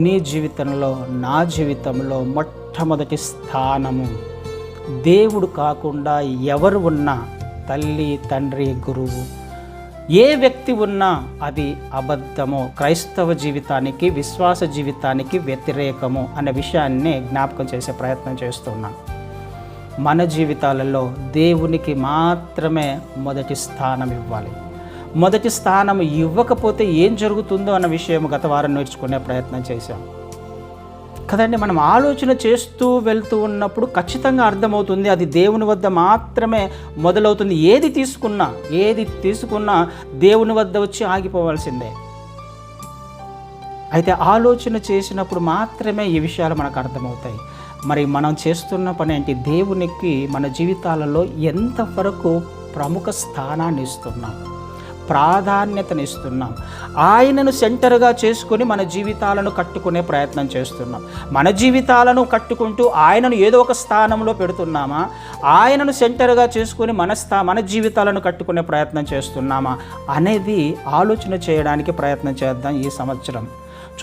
నీ జీవితంలో నా జీవితంలో మొట్టమొదటి స్థానము దేవుడు కాకుండా ఎవరు ఉన్నా తల్లి తండ్రి గురువు ఏ వ్యక్తి ఉన్నా అది అబద్ధము క్రైస్తవ జీవితానికి విశ్వాస జీవితానికి వ్యతిరేకము అనే విషయాన్ని జ్ఞాపకం చేసే ప్రయత్నం చేస్తున్నాను. మన జీవితాలలో దేవునికి మాత్రమే మొదటి స్థానం ఇవ్వాలి. మొదటి స్థానం ఇవ్వకపోతే ఏం జరుగుతుందో అన్న విషయం గత వారం నేర్చుకునే ప్రయత్నం చేశాం. కదండి మనం ఆలోచన చేస్తూ వెళ్తూ ఉన్నప్పుడు ఖచ్చితంగా అర్థమవుతుంది అది దేవుని వద్ద మాత్రమే మొదలవుతుంది. ఏది తీసుకున్నా ఏది తీసుకున్నా దేవుని వద్ద వచ్చి ఆగిపోవాల్సిందే. అయితే ఆలోచన చేసినప్పుడు మాత్రమే ఈ విషయాలు మనకు అర్థమవుతాయి. మరి మనం చేస్తున్న పని ఏంటి? దేవునికి మన జీవితాలలో ఎంతవరకు ప్రముఖ స్థానాన్ని ఇస్తున్నాం? ప్రాధాన్యతనిస్తున్నాం. ఆయనను సెంటర్గా చేసుకొని మన జీవితాలను కట్టుకునే ప్రయత్నం చేస్తున్నాం. మన జీవితాలను కట్టుకుంటూ ఆయనను ఏదో ఒక స్థానంలో పెడుతున్నామా? ఆయనను సెంటర్గా చేసుకుని మన స్థా మన జీవితాలను కట్టుకునే ప్రయత్నం చేస్తున్నామా? అనేది ఆలోచన చేయడానికి ప్రయత్నం చేద్దాం ఈ సంవత్సరం.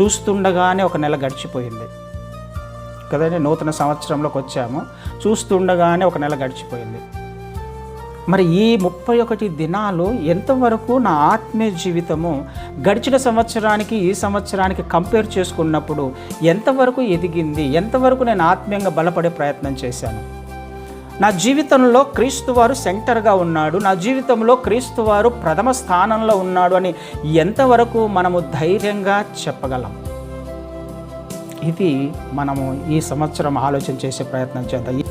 చూస్తుండగానే ఒక నెల గడిచిపోయింది. కదండి? నూతన సంవత్సరంలోకి వచ్చాము చూస్తుండగానే ఒక నెల గడిచిపోయింది. మరి ఈ ముప్పై ఒకటి దినాలు ఎంతవరకు నా ఆత్మీయ జీవితము గడిచిన సంవత్సరానికి ఈ సంవత్సరానికి కంపేర్ చేసుకున్నప్పుడు ఎంతవరకు ఎదిగింది ఎంతవరకు నేను ఆత్మీయంగా బలపడే ప్రయత్నం చేశాను? నా జీవితంలో క్రీస్తు వారు సెంటర్గా ఉన్నాడు నా జీవితంలో క్రీస్తు వారు ప్రథమ స్థానంలో ఉన్నాడు అని ఎంతవరకు మనము ధైర్యంగా చెప్పగలం? ఇది మనము ఈ సంవత్సరం ఆలోచన చేసే ప్రయత్నం చేద్దాం.